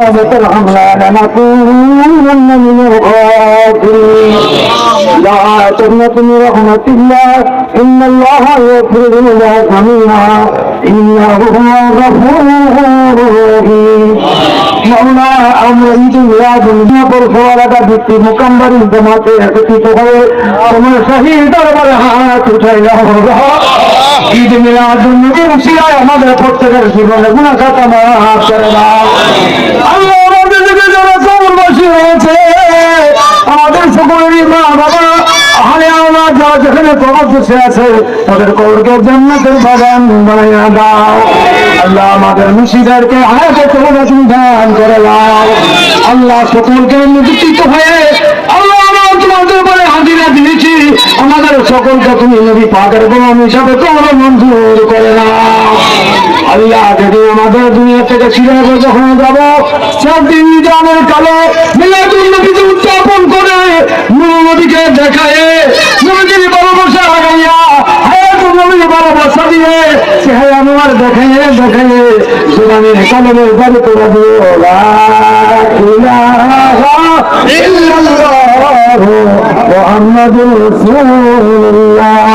الحملة لنكونن من الخاسرين لا تقنطوا من رحمة الله إن الله يغفر الذنوب جميعا إنه هو الغفور الرحيم আমরা আমাদের প্রত্যেকের জীবনে আমাদের সকলেরই মা বাবা, আহলে আওলাদ যারা যেখানে কবর বসে আছে, তাদের কবরকে জান্নাতের বাগান বানাইয়া দাও। আল্লাহ আমাদের মুর্শিদারকে আয়াতে করে দাও আল্লাহ সকলকে নিযুক্ত হয়ে আল্লাহ আমরা তোমাদের বলে হাজিরা দিয়েছি। আমাদের সকলকে তুমি নবী পাকের গোলাম হিসাবে তোমরা মঞ্জুর করে নাও আল্লাহ যদি আমাদের দুনিয়া থেকে ছিঁড়ে যখন যাব সব দিন জানের কালো মিলাদুল নবীকে উদযাপন করে নূর নবীকে দেখায় নবীজির ভালোবাসা লাগাইয়া হায়াতুল নবীর ভালোবাসা দিয়ে চেহারা আমার দেখাইয়ে দেখাইয়ে জোগানের কালমের বাড়ি করে দিও ইল্লাল্লাহু মুহাম্মাদুর রাসূলুল্লাহ